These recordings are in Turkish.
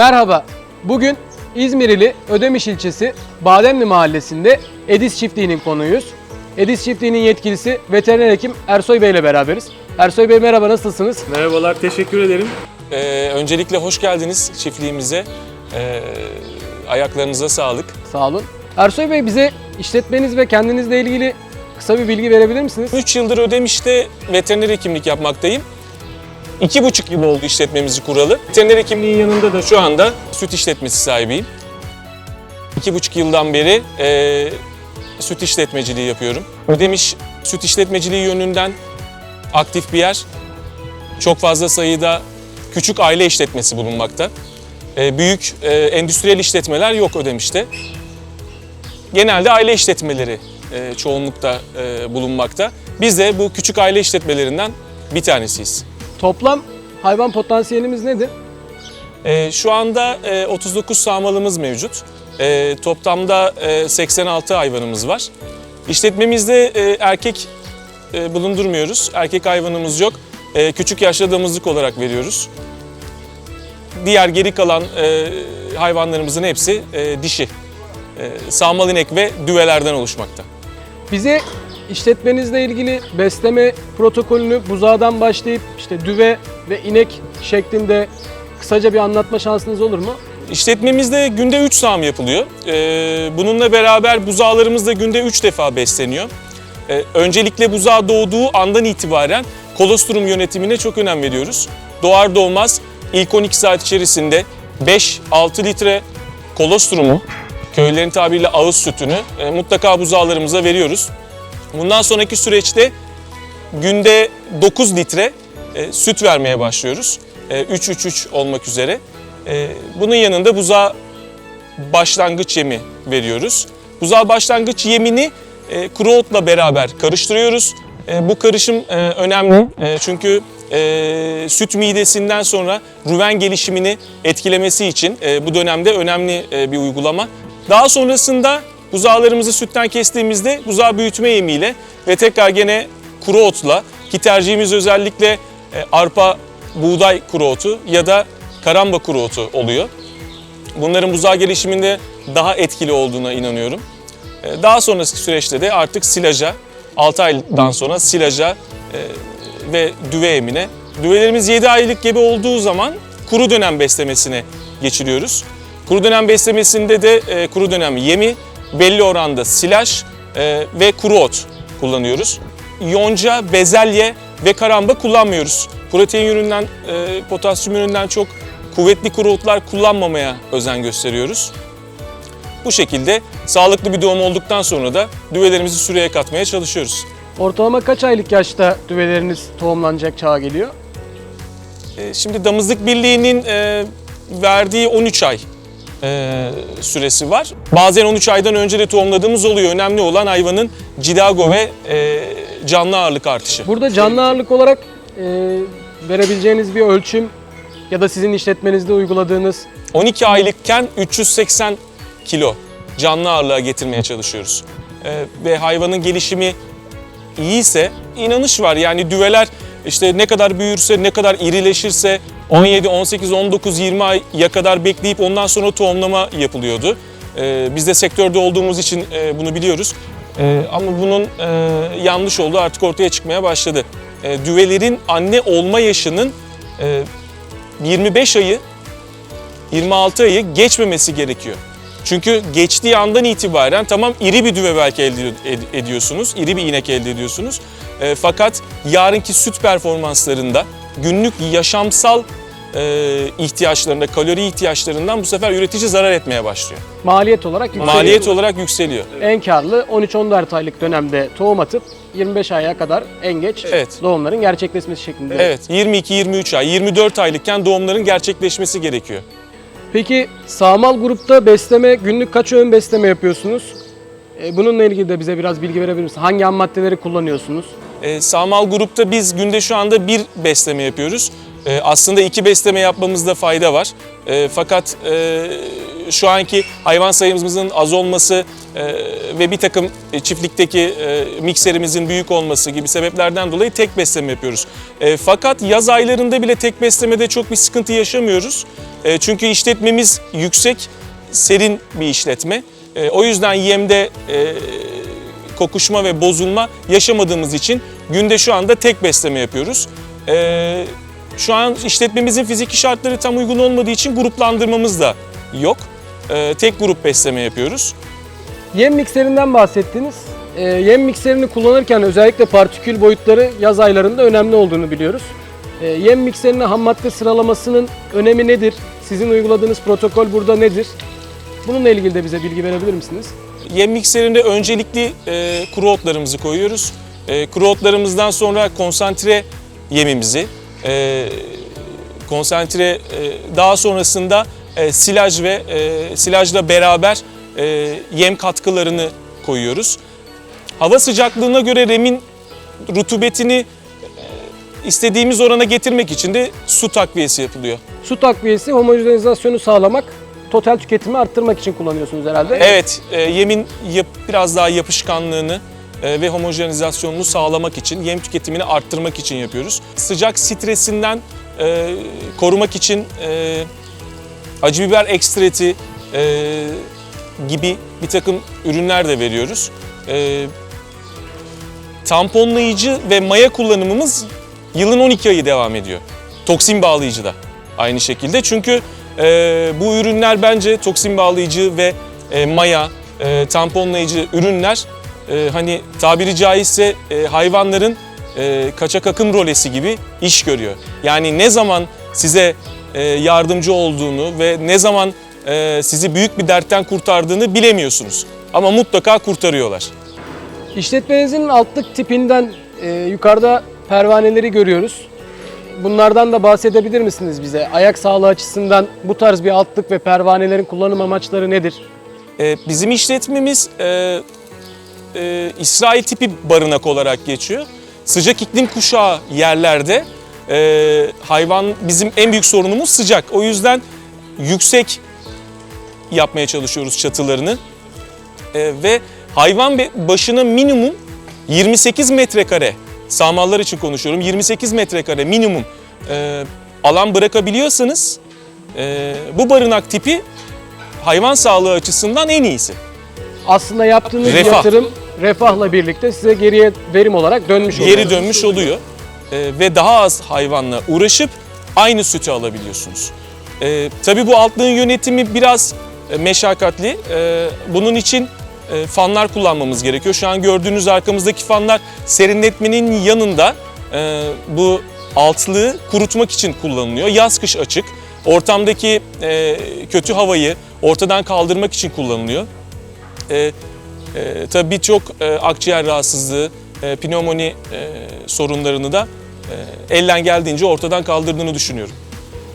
Merhaba. Bugün İzmir ili Ödemiş ilçesi Bademli mahallesinde Edis çiftliğinin konuğuyuz. Edis çiftliğinin yetkilisi veteriner hekim Ersoy Bey ile beraberiz. Ersoy Bey merhaba nasılsınız? Merhabalar, teşekkür ederim. Ee, öncelikle hoş geldiniz çiftliğimize. Ee, ayaklarınıza sağlık. Sağ olun. Ersoy Bey bize işletmeniz ve kendinizle ilgili kısa bir bilgi verebilir misiniz? 3 yıldır Ödemiş'te veteriner hekimlik yapmaktayım. 2,5 yıl oldu işletmemizi kuralı. Veteriner hekimliğin yanında da şu anda süt işletmesi sahibiyim. 2,5 yıldan beri e, süt işletmeciliği yapıyorum. Ödemiş süt işletmeciliği yönünden aktif bir yer. Çok fazla sayıda küçük aile işletmesi bulunmakta. E, büyük e, endüstriyel işletmeler yok Ödemiş'te. Genelde aile işletmeleri e, çoğunlukta e, bulunmakta. Biz de bu küçük aile işletmelerinden bir tanesiyiz. Toplam hayvan potansiyelimiz nedir? E, şu anda e, 39 sağmalımız mevcut. E, toplamda e, 86 hayvanımız var. İşletmemizde e, erkek e, bulundurmuyoruz. Erkek hayvanımız yok. E, küçük yaşta damızlık olarak veriyoruz. Diğer geri kalan e, hayvanlarımızın hepsi e, dişi. E, sağmal inek ve düvelerden oluşmakta. Bize işletmenizle ilgili besleme protokolünü buzağdan başlayıp işte düve ve inek şeklinde kısaca bir anlatma şansınız olur mu? İşletmemizde günde 3 sağım yapılıyor. Ee, bununla beraber buzağlarımız da günde 3 defa besleniyor. Ee, öncelikle buzağı doğduğu andan itibaren kolostrum yönetimine çok önem veriyoruz. Doğar doğmaz ilk 12 saat içerisinde 5-6 litre kolostrumu, köylerin tabiriyle ağız sütünü e, mutlaka buzağlarımıza veriyoruz. Bundan sonraki süreçte günde 9 litre e, süt vermeye başlıyoruz. E, 3-3-3 olmak üzere. E, bunun yanında buzağa başlangıç yemi veriyoruz. Buzağa başlangıç yemini e, kuru otla beraber karıştırıyoruz. E, bu karışım e, önemli E, çünkü e, süt midesinden sonra ruven gelişimini etkilemesi için e, bu dönemde önemli e, bir uygulama. Daha sonrasında buzağlarımızı sütten kestiğimizde buzağı büyütme yemiyle ve tekrar gene kuru otla ki tercihimiz özellikle e, arpa, buğday kuru otu ya da karamba kuru otu oluyor. Bunların buzağı gelişiminde daha etkili olduğuna inanıyorum. E, Daha sonraki süreçte de artık silaja, 6 aydan sonra silaja e, ve düve emine. Düvelerimiz 7 aylık gebe olduğu zaman kuru dönem beslemesine geçiriyoruz. Kuru dönem beslemesinde de kuru dönem yemi, belli oranda silaj e, ve kuru ot kullanıyoruz. Yonca, bezelye ve karamba kullanmıyoruz. Protein üründen, e, potasyum üründen çok kuvvetli kuru otlar kullanmamaya özen gösteriyoruz. Bu şekilde sağlıklı bir doğum olduktan sonra da düvelerimizi süreye katmaya çalışıyoruz. Ortalama kaç aylık yaşta düveleriniz tohumlanacak çağa geliyor? E, Şimdi Damızlık Birliği'nin e, verdiği 13 ay e, süresi var. Bazen 13 aydan önce de tohumladığımız oluyor. Önemli olan hayvanın cilago ve e, canlı ağırlık artışı. Burada canlı ağırlık olarak e, verebileceğiniz bir ölçüm ya da sizin işletmenizde uyguladığınız 12 aylıkken 380 kilo canlı ağırlığa getirmeye çalışıyoruz. Ee, ve hayvanın gelişimi iyiyse inanış var. Yani düveler işte ne kadar büyürse, ne kadar irileşirse 17, 18, 19, 20 aya kadar bekleyip ondan sonra tohumlama yapılıyordu. Ee, biz de sektörde olduğumuz için e, bunu biliyoruz. Ee, ama bunun e, yanlış olduğu artık ortaya çıkmaya başladı. Ee, düvelerin anne olma yaşının e, 25 ayı 26 ayı geçmemesi gerekiyor. Çünkü geçtiği andan itibaren tamam iri bir düve belki elde ed- ediyorsunuz, iri bir inek elde ediyorsunuz. E, fakat yarınki süt performanslarında günlük yaşamsal e, ihtiyaçlarında, kalori ihtiyaçlarından bu sefer üretici zarar etmeye başlıyor. maliyet olarak yükseliyor. Maliyet olarak yükseliyor. En karlı 13-14 aylık dönemde tohum atıp 25 aya kadar en geç Evet. doğumların gerçekleşmesi şeklinde. Evet, 22-23 ay, 24 aylıkken doğumların gerçekleşmesi gerekiyor. Peki sağmal grupta besleme, günlük kaç öğün besleme yapıyorsunuz? E, bununla ilgili de bize biraz bilgi verebilir misiniz? Hangi ham maddeleri kullanıyorsunuz? E, Sağmal grupta biz günde şu anda bir besleme yapıyoruz. E, aslında iki besleme yapmamızda fayda var. E, fakat e, şu anki hayvan sayımızın az olması e, ve bir takım e, çiftlikteki e, mikserimizin büyük olması gibi sebeplerden dolayı tek besleme yapıyoruz. E, fakat yaz aylarında bile tek beslemede çok bir sıkıntı yaşamıyoruz. E, çünkü işletmemiz yüksek, serin bir işletme. E, o yüzden yemde e, kokuşma ve bozulma yaşamadığımız için günde şu anda tek besleme yapıyoruz. E, şu an işletmemizin fiziki şartları tam uygun olmadığı için gruplandırmamız da yok. E, tek grup besleme yapıyoruz. Yem mikserinden bahsettiniz. Ee, yem mikserini kullanırken özellikle partikül boyutları yaz aylarında önemli olduğunu biliyoruz. Ee, yem mikserine ham madde sıralamasının önemi nedir? Sizin uyguladığınız protokol burada nedir? Bununla ilgili de bize bilgi verebilir misiniz? Yem mikserinde öncelikli e, kuru otlarımızı koyuyoruz. E, kuru otlarımızdan sonra konsantre yemimizi, e, konsantre e, daha sonrasında e, silaj ve e, silajla beraber e, yem katkılarını koyuyoruz. Hava sıcaklığına göre remin rutubetini e, istediğimiz orana getirmek için de su takviyesi yapılıyor. Su takviyesi homojenizasyonu sağlamak, total tüketimi arttırmak için kullanıyorsunuz herhalde. Evet, e, yemin yap, biraz daha yapışkanlığını e, ve homojenizasyonunu sağlamak için, yem tüketimini arttırmak için yapıyoruz. Sıcak stresinden e, korumak için e, acı biber ekstreti e, gibi bir takım ürünler de veriyoruz. E, tamponlayıcı ve maya kullanımımız yılın 12 ayı devam ediyor. Toksin bağlayıcı da aynı şekilde. Çünkü e, bu ürünler bence toksin bağlayıcı ve e, maya, e, tamponlayıcı ürünler e, hani tabiri caizse e, hayvanların e, kaçak akım rolesi gibi iş görüyor. Yani ne zaman size yardımcı olduğunu ve ne zaman e, sizi büyük bir dertten kurtardığını bilemiyorsunuz. Ama mutlaka kurtarıyorlar. İşletmenizin altlık tipinden e, yukarıda pervaneleri görüyoruz. Bunlardan da bahsedebilir misiniz bize? Ayak sağlığı açısından bu tarz bir altlık ve pervanelerin kullanım amaçları nedir? Bizim işletmemiz e, e, İsrail tipi barınak olarak geçiyor. Sıcak iklim kuşağı yerlerde e, hayvan bizim en büyük sorunumuz sıcak. O yüzden yüksek yapmaya çalışıyoruz çatılarını. E, ve hayvan başına minimum 28 metrekare, sağmallar için konuşuyorum, 28 metrekare minimum e, alan bırakabiliyorsanız e, bu barınak tipi hayvan sağlığı açısından en iyisi. Aslında yaptığınız Refah. yatırım refahla birlikte size geriye verim olarak dönmüş oluyor. Geri dönmüş oluyor ve daha az hayvanla uğraşıp aynı sütü alabiliyorsunuz. E, tabii bu altlığın yönetimi biraz e, meşakkatli. E, bunun için e, fanlar kullanmamız gerekiyor. Şu an gördüğünüz arkamızdaki fanlar serinletmenin yanında e, bu altlığı kurutmak için kullanılıyor. Yaz kış açık. Ortamdaki e, kötü havayı ortadan kaldırmak için kullanılıyor. E, e, tabii birçok e, akciğer rahatsızlığı, e, pnömoni e, sorunlarını da elden geldiğince ortadan kaldırdığını düşünüyorum.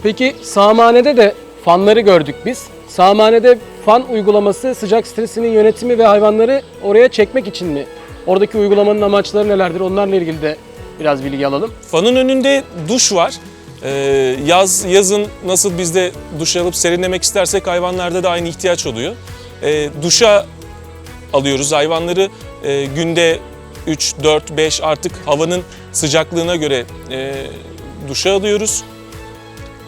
Peki sağmanede de fanları gördük biz. Sağmanede fan uygulaması sıcak stresinin yönetimi ve hayvanları oraya çekmek için mi? Oradaki uygulamanın amaçları nelerdir? Onlarla ilgili de biraz bilgi alalım. Fanın önünde duş var. E, yaz yazın nasıl biz de duş alıp serinlemek istersek hayvanlarda da aynı ihtiyaç oluyor. E, duşa alıyoruz hayvanları günde 3, 4, 5 artık havanın sıcaklığına göre e, duşa alıyoruz.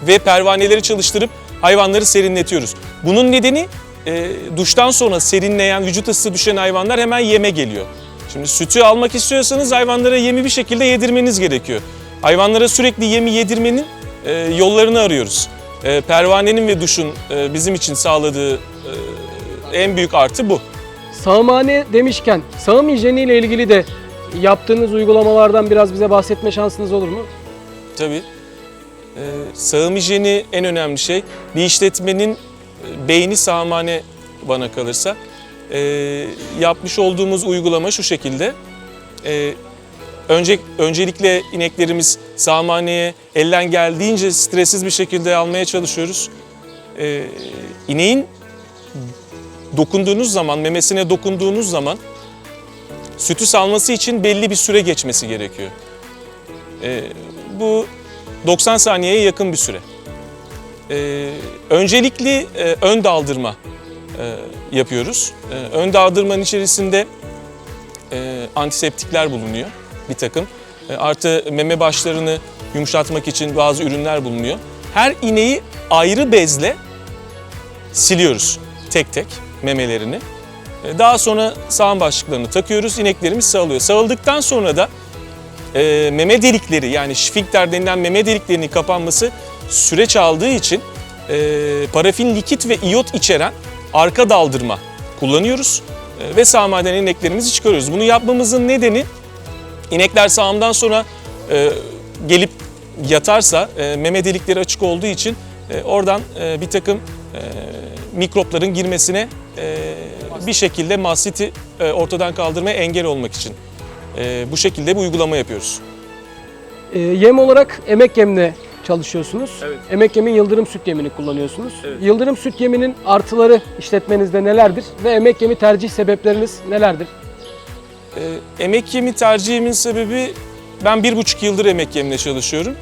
ve pervaneleri çalıştırıp hayvanları serinletiyoruz. Bunun nedeni e, duştan sonra serinleyen, vücut ısısı düşen hayvanlar hemen yeme geliyor. Şimdi sütü almak istiyorsanız hayvanlara yemi bir şekilde yedirmeniz gerekiyor. Hayvanlara sürekli yemi yedirmenin e, yollarını arıyoruz. E, pervanenin ve duşun e, bizim için sağladığı e, en büyük artı bu. Sağmane demişken sağım hijyeniyle ilgili de yaptığınız uygulamalardan biraz bize bahsetme şansınız olur mu? Tabii. Ee, sağım hijyeni en önemli şey. Bir işletmenin e, beyni sağmane bana kalırsa. Ee, yapmış olduğumuz uygulama şu şekilde. Ee, önce öncelikle ineklerimiz sağmaneye elden geldiğince stressiz bir şekilde almaya çalışıyoruz. Ee, ineğin dokunduğunuz zaman, memesine dokunduğunuz zaman sütü salması için belli bir süre geçmesi gerekiyor. Ee, bu 90 saniyeye yakın bir süre. Ee, öncelikli e, ön daldırma e, yapıyoruz. E, ön daldırmanın içerisinde e, antiseptikler bulunuyor bir takım. E, artı meme başlarını yumuşatmak için bazı ürünler bulunuyor. Her ineği ayrı bezle siliyoruz tek tek memelerini. E, Daha sonra sağım başlıklarını takıyoruz. İneklerimiz sağılıyor. Sağıldıktan sonra da e, meme delikleri yani şifinkter denilen meme deliklerinin kapanması süreç aldığı için e, parafin likit ve iyot içeren arka daldırma kullanıyoruz. E, ve sağmaden ineklerimizi çıkarıyoruz. Bunu yapmamızın nedeni inekler sağımdan sonra e, gelip yatarsa e, meme delikleri açık olduğu için e, oradan e, bir takım e, mikropların girmesine e, bir şekilde mastiti e, ortadan kaldırmaya engel olmak için e, bu şekilde bir uygulama yapıyoruz. Ee, yem olarak emek yemle çalışıyorsunuz. Evet. Emek yemin yıldırım süt yemini kullanıyorsunuz. Evet. Yıldırım süt yeminin artıları işletmenizde nelerdir ve emek yemi tercih sebepleriniz nelerdir? E, emek yemi tercihimin sebebi ben bir buçuk yıldır emek yemine çalışıyorum.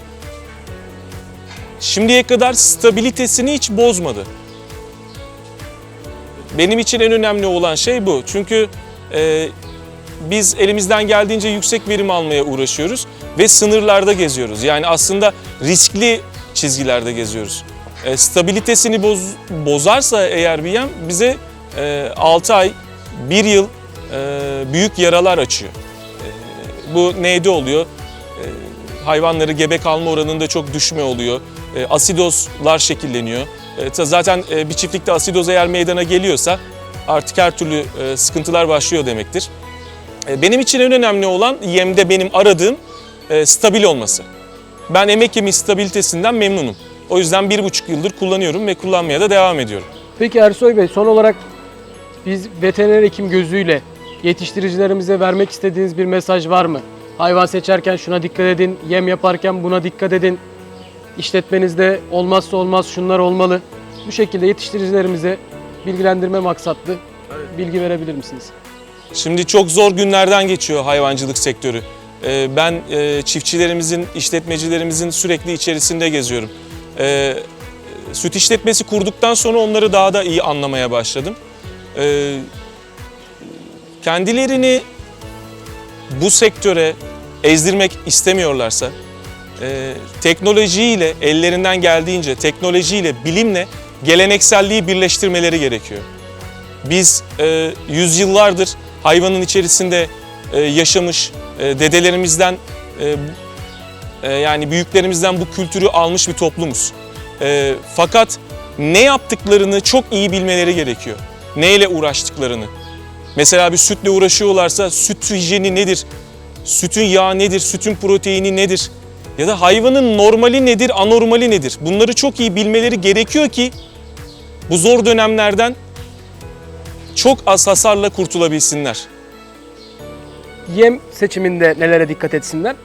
Şimdiye kadar stabilitesini hiç bozmadı. Benim için en önemli olan şey bu. Çünkü e, biz elimizden geldiğince yüksek verim almaya uğraşıyoruz ve sınırlarda geziyoruz. Yani aslında riskli çizgilerde geziyoruz. E, stabilitesini boz, bozarsa eğer bir yem bize e, 6 ay, 1 yıl e, büyük yaralar açıyor. E, bu neyde oluyor? E, hayvanları gebe kalma oranında çok düşme oluyor. E, asidozlar şekilleniyor. E, zaten e, bir çiftlikte asidoz eğer meydana geliyorsa artık her türlü e, sıkıntılar başlıyor demektir. Benim için en önemli olan yemde benim aradığım stabil olması. Ben emek yemi stabilitesinden memnunum. O yüzden bir buçuk yıldır kullanıyorum ve kullanmaya da devam ediyorum. Peki Ersoy Bey son olarak biz veteriner hekim gözüyle yetiştiricilerimize vermek istediğiniz bir mesaj var mı? Hayvan seçerken şuna dikkat edin, yem yaparken buna dikkat edin. İşletmenizde olmazsa olmaz şunlar olmalı. Bu şekilde yetiştiricilerimize bilgilendirme maksatlı bilgi verebilir misiniz? Şimdi çok zor günlerden geçiyor hayvancılık sektörü. Ee, Ben e, çiftçilerimizin, işletmecilerimizin sürekli içerisinde geziyorum. Ee, Süt işletmesi kurduktan sonra onları daha da iyi anlamaya başladım. Ee, Kendilerini bu sektöre ezdirmek istemiyorlarsa e, teknolojiyle ellerinden geldiğince teknolojiyle bilimle gelenekselliği birleştirmeleri gerekiyor. Biz e, yüzyıllardır hayvanın içerisinde e, yaşamış e, dedelerimizden e, e, yani büyüklerimizden bu kültürü almış bir toplumuz. E, fakat ne yaptıklarını çok iyi bilmeleri gerekiyor. Neyle uğraştıklarını. Mesela bir sütle uğraşıyorlarsa süt hijyeni nedir? Sütün yağı nedir? Sütün proteini nedir? Ya da hayvanın normali nedir, anormali nedir? Bunları çok iyi bilmeleri gerekiyor ki bu zor dönemlerden çok az hasarla kurtulabilsinler. Yem seçiminde nelere dikkat etsinler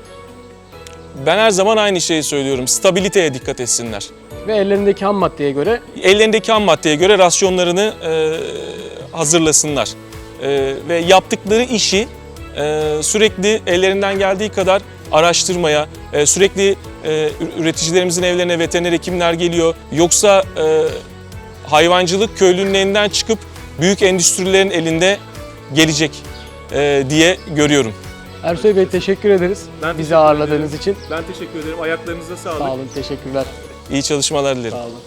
Ben her zaman aynı şeyi söylüyorum. Stabiliteye dikkat etsinler. ve ellerindeki ham maddeye göre Ellerindeki ham maddeye göre rasyonlarını e, hazırlasınlar. E, ve yaptıkları işi e, sürekli ellerinden geldiği kadar araştırmaya, e, sürekli e, üreticilerimizin evlerine veteriner hekimler geliyor. Yoksa e, hayvancılık köylünün elinden çıkıp büyük endüstrilerin elinde gelecek e, diye görüyorum. Ersoy Bey teşekkür ederiz Ben bizi teşekkür ağırladığınız ederim. için. Ben teşekkür ederim. Ayaklarınıza sağlık. Sağ olun, teşekkürler. İyi çalışmalar dilerim. Sağ olun.